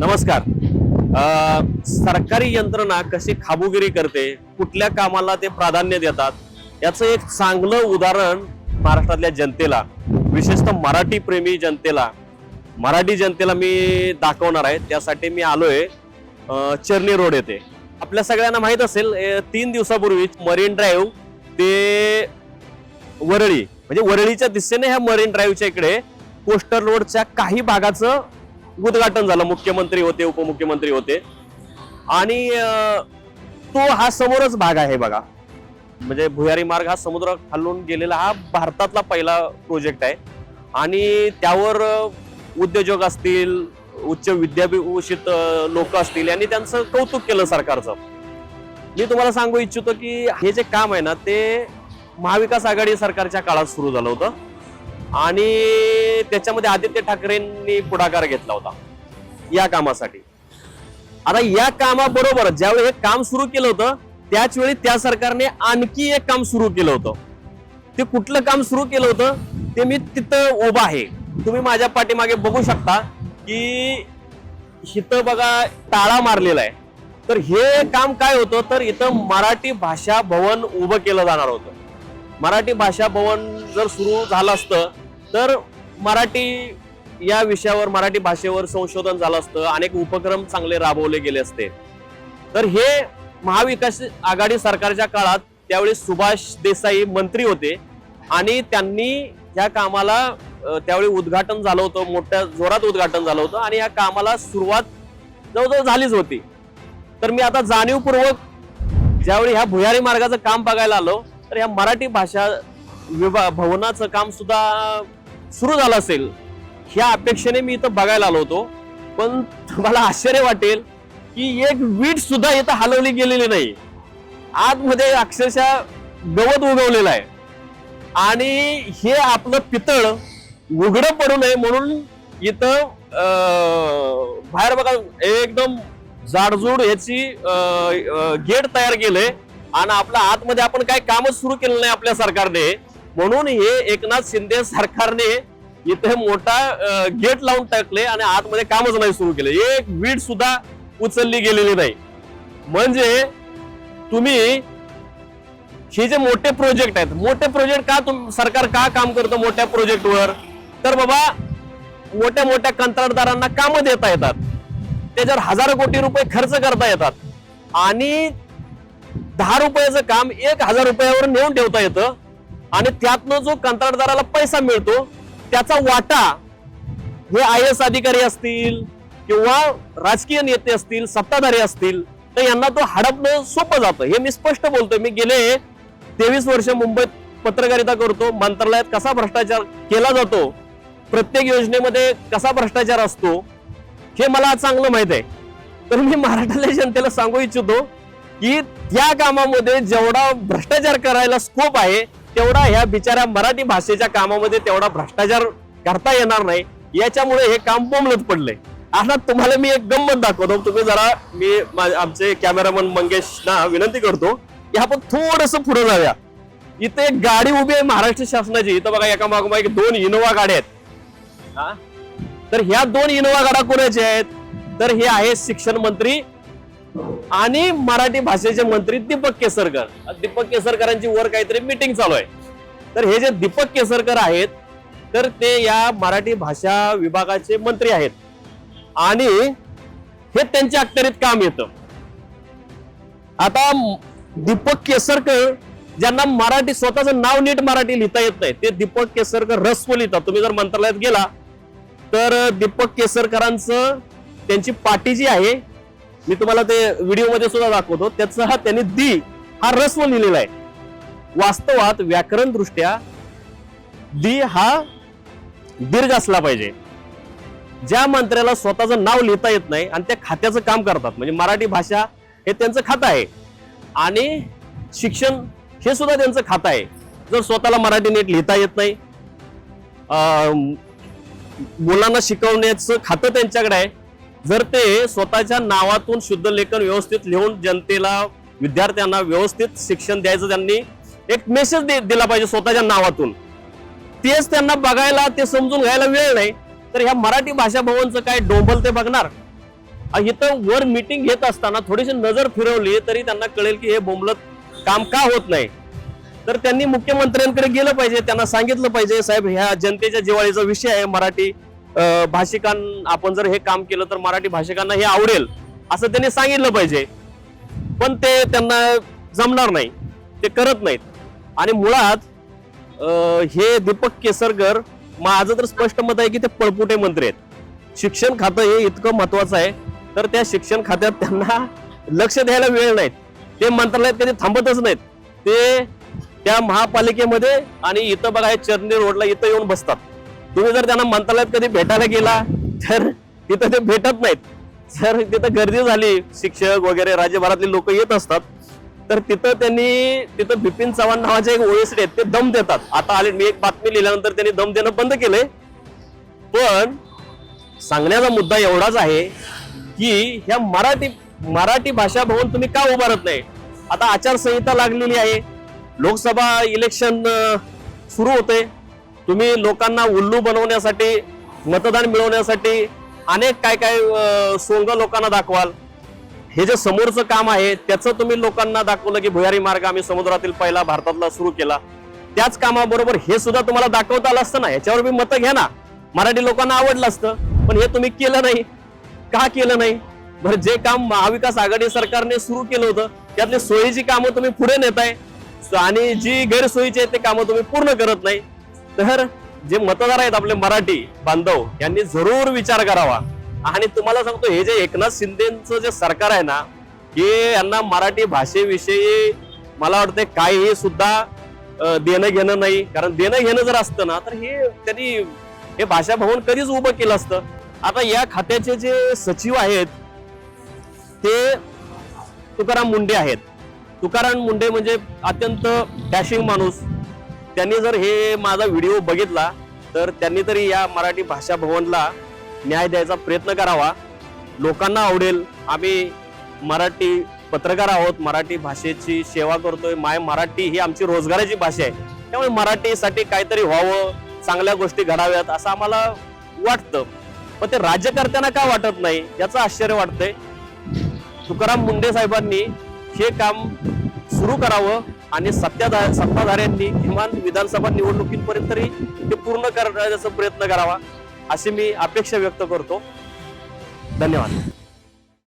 नमस्कार. सरकारी यंत्रणा कशी खाबुगिरी करते कुठल्या कामाला ते प्राधान्य देतात याचं एक चांगलं उदाहरण महाराष्ट्रातल्या जनतेला विशेषतः मराठी प्रेमी जनतेला मराठी जनतेला मी दाखवणार आहे. त्यासाठी मी आलोय चर्नी रोड येथे. आपल्या सगळ्यांना माहीत असेल तीन दिवसापूर्वी मरीन ड्राईव्ह ते वरळी म्हणजे वरळीच्या दिशेने ह्या मरीन ड्राईव्हच्या इकडे कोस्टर रोडच्या काही भागाचं उद्घाटन झालं. मुख्यमंत्री होते उपमुख्यमंत्री होते. आणि तो हा समोरच भाग आहे बघा. म्हणजे भुयारी मार्ग हा समुद्र खालून गेलेला हा भारतातला पहिला प्रोजेक्ट आहे. आणि त्यावर उद्योजक असतील उच्च विद्याभूषित लोक असतील यांनी त्यांचं कौतुक केलं सरकारचं. मी तुम्हाला सांगू इच्छितो की हे जे काम आहे ना ते महाविकास आघाडी सरकारच्या काळात सुरू झालं होतं. आणि त्याच्यामध्ये आदित्य ठाकरेंनी पुढाकार घेतला होता. या कामासाठी. आता या कामाबरोबर ज्यावेळी हे काम सुरू केलं होतं त्याच वेळी त्या सरकारने आणखी एक काम सुरू केलं होतं. ते कुठलं काम सुरू केलं होतं ते मी तिथं उभा आहे. तुम्ही माझ्या पाठीमागे बघू शकता की इथं बघा टाळा मारलेला आहे. तर हे काम काय होतं तर इथं मराठी भाषा भवन उभं केलं जाणार होतं. मराठी भाषा भवन जर सुरू झालं असतं तर मराठी या विषयावर मराठी भाषेवर संशोधन झालं असतं. अनेक उपक्रम चांगले राबवले गेले असते. तर हे महाविकास आघाडी सरकारच्या काळात त्यावेळी सुभाष देसाई मंत्री होते आणि त्यांनी ह्या कामाला त्यावेळी उद्घाटन झालं होतं मोठ्या जोरात उद्घाटन झालं होतं आणि या कामाला सुरुवात जवळजवळ झालीच होती. तर मी आता जाणीवपूर्वक ज्यावेळी ह्या भुयारी मार्गाचं काम बघायला आलो तर ह्या मराठी भाषा विभा भवनाचं काम सुद्धा सुरू झालं असेल ह्या अपेक्षेने मी इथं बघायला आलो होतो. पण मला आश्चर्य वाटेल की एक वीट सुद्धा इथं हलवली गेलेली नाही. आतमध्ये अक्षरशः गवत उगवलेलं आहे. आणि हे आपलं पितळ उघडं पडू नये म्हणून इथं बाहेर बघा एकदम जाडजूड ह्याची गेट तयार केलंय. आणि आपल्या आतमध्ये आपण काय कामच सुरू केलं नाही आपल्या सरकारने. म्हणून हे एकनाथ शिंदे सरकारने इथे मोठा गेट लावून टाकले आणि आतमध्ये कामच नाही सुरू केले. एक वीट सुद्धा उचलली गेलेली नाही. म्हणजे तुम्ही हे जे मोठे प्रोजेक्ट आहेत मोठे प्रोजेक्ट का तुम सरकार का काम करतं मोठ्या प्रोजेक्टवर तर बाबा मोठ्या मोठ्या कंत्राटदारांना कामं देता येतात. त्याच्यावर हजारो कोटी रुपये खर्च करता येतात. आणि दहा रुपयाचं काम एक हजार रुपयावर नेऊन ठेवता येतं. आणि त्यातनं जो कंत्राटदाराला पैसा मिळतो त्याचा वाटा हे आय एस अधिकारी असतील किंवा राजकीय नेते असतील सत्ताधारी असतील तर यांना तो हडपणं सोपं जातं. हे मी स्पष्ट बोलतोय. मी गेले तेवीस वर्ष मुंबईत पत्रकारिता करतो. मंत्रालयात कसा भ्रष्टाचार केला जातो प्रत्येक योजनेमध्ये कसा भ्रष्टाचार असतो हे मला चांगलं माहीत आहे. तर मी मराठ्यातल्या जनतेला सांगू इच्छितो की त्या कामामध्ये जेवढा भ्रष्टाचार करायला स्कोप आहे तेवढा ह्या बिचाऱ्या मराठी भाषेच्या कामामध्ये तेवढा भ्रष्टाचार करता येणार नाही. याच्यामुळे हे काम बोंबलत पडलंय. आता तुम्हाला मी एक गंमत दाखवतो. तुम्ही जरा मी आमचे कॅमेरामन मंगेशना विनंती करतो की आपण थोडस पुढे जाऊया. इथे एक गाडी उभी आहे महाराष्ट्र शासनाची. इथं बघा एका मागोमा एक दोन इनोवा गाड्या आहेत. हा? तर ह्या दोन इनोवा गाड्या कोणाच्या आहेत? तर हे आहे शिक्षण मंत्री आणि मराठी भाषेचे मंत्री दीपक केसरकर. दीपक केसरकरांची वर काहीतरी मीटिंग चालू आहे. तर हे जे दीपक केसरकर आहेत तर ते या मराठी भाषा विभागाचे मंत्री आहेत. आणि हे त्यांच्या अखत्यारीत काम येतं. आता दीपक केसरकर ज्यांना मराठी स्वतःचं नाव नीट मराठी लिहिता येत नाही ते दीपक केसरकर रस्व लिहितात तुम्ही जर मंत्रालयात गेला तर दीपक केसरकरांचं त्यांची पाटी जी आहे मी तुम्हाला ते व्हिडिओमध्ये सुद्धा दाखवतो. त्याचा हा त्यांनी दी हा रस्व लिहिलेला आहे. वास्तवात व्याकरण दृष्ट्या दी हा दीर्घ असला पाहिजे. ज्या मंत्र्याला स्वतःचं नाव लिहिता येत नाही आणि त्या खात्याचं काम करतात. म्हणजे मराठी भाषा हे त्यांचं खातं आहे. आणि शिक्षण हे सुद्धा त्यांचं खातं आहे. जर स्वतःला मराठी नीट लिहिता येत नाही मुलांना शिकवण्याचं खातं त्यांच्याकडे आहे. जर ते स्वतःच्या नावातून शुद्ध लेखन व्यवस्थित लिहून जनतेला विद्यार्थ्यांना व्यवस्थित शिक्षण द्यायचं त्यांनी एक मेसेज दिला पाहिजे स्वतःच्या नावातून. तेच त्यांना बघायला ते समजून घ्यायला वेळ नाही. तर ह्या मराठी भाषा भवनचं काय डोंबल ते बघणार? इथं वर मीटिंग घेत असताना थोडीशी नजर फिरवली तरी त्यांना कळेल की हे बोंबलत काम का होत नाही. तर त्यांनी मुख्यमंत्र्यांकडे गेलं पाहिजे त्यांना सांगितलं पाहिजे साहेब ह्या जनतेच्या जिवाळीचा विषय आहे मराठी. भाषिकां आपण जर हे काम केलं तर मराठी भाषिकांना हे आवडेल असं त्यांनी सांगितलं पाहिजे. पण ते त्यांना जमणार नाही ते करत नाहीत. आणि मुळात हे दीपक केसरकर माझं तर स्पष्ट मत आहे की ते पळपुटे मंत्री आहेत. शिक्षण खातं हे इतकं महत्वाचं आहे तर त्या शिक्षण खात्यात त्यांना लक्ष द्यायला वेळ नाहीत. ते मंत्रालयात कधी थांबतच नाहीत. ते त्या महापालिकेमध्ये आणि इथं बघा हे चरणी रोडला इथं येऊन बसतात. तुम्ही जर त्यांना मंत्रालयात कधी भेटायला गेला तर तिथं ते भेटत नाहीत. सर तिथं गर्दी झाली. शिक्षक वगैरे राज्यभरातले लोक येत असतात. तर तिथं त्यांनी तिथं बिपिन चव्हाण नावाचे एक ओएसडी आहेत ते दम देतात. आता आले मी एक बातमी लिहिल्यानंतर त्यांनी दम देणं बंद केलंय. पण सांगण्याचा मुद्दा एवढाच आहे की ह्या मराठी मराठी भाषा भवन तुम्ही का उभारत नाही? आता आचारसंहिता लागलेली आहे. लोकसभा इलेक्शन सुरू होते तुम्ही लोकांना उल्लू बनवण्यासाठी मतदान मिळवण्यासाठी अनेक काय काय सोंग लोकांना दाखवाल. हे जे समोरचं काम आहे त्याचं तुम्ही लोकांना दाखवलं की भुयारी मार्ग आम्ही समुद्रातील पहिला भारतातला सुरू केला. त्याच कामाबरोबर हे सुद्धा तुम्हाला दाखवता आलं असतं ना? याच्यावर मी मतं घ्या ना. मराठी लोकांना आवडलं असतं पण हे तुम्ही केलं नाही. का केलं नाही? बरं जे काम महाविकास आघाडी सरकारने सुरू केलं होतं त्यातली सोयीची कामं तुम्ही पुढे नेताय. आणि जी गैरसोयीची आहेत ते कामं तुम्ही पूर्ण करत नाही. तर जे मतदार आहेत आपले मराठी बांधव यांनी जरूर विचार करावा. आणि तुम्हाला सांगतो हे जे एकनाथ शिंदेचं जे सरकार आहे ना हे यांना मराठी भाषेविषयी मला वाटतं काहीही सुद्धा देणं घेणं नाही. कारण देणं घेणं जर असतं ना तर हे त्यांनी हे भाषा भवन कधीच उभं केलं असतं. आता या खात्याचे जे सचिव आहेत ते तुकाराम मुंडे आहेत. तुकाराम मुंडे म्हणजे अत्यंत डॅशिंग माणूस. त्यांनी जर हे माझा व्हिडिओ बघितला तर त्यांनी तरी या मराठी भाषा भवनला न्याय द्यायचा प्रयत्न करावा. लोकांना आवडेल. आम्ही मराठी पत्रकार आहोत मराठी भाषेची सेवा करतोय. माय मराठी ही आमची रोजगाराची भाषा आहे. त्यामुळे मराठीसाठी काहीतरी व्हावं चांगल्या गोष्टी घडाव्यात असं आम्हाला वाटतं. पण ते राज्यकर्त्यांना का वाटत नाही याचं आश्चर्य वाटतंय. तुकाराम मुंडे साहेबांनी हे काम सुरू करावं. आणि सत्ताधा सत्ताधाऱ्यांनी किमान विधानसभा निवडणुकीपर्यंत तरी ते पूर्ण करण्याचा प्रयत्न करावा अशी मी अपेक्षा व्यक्त करतो. धन्यवाद.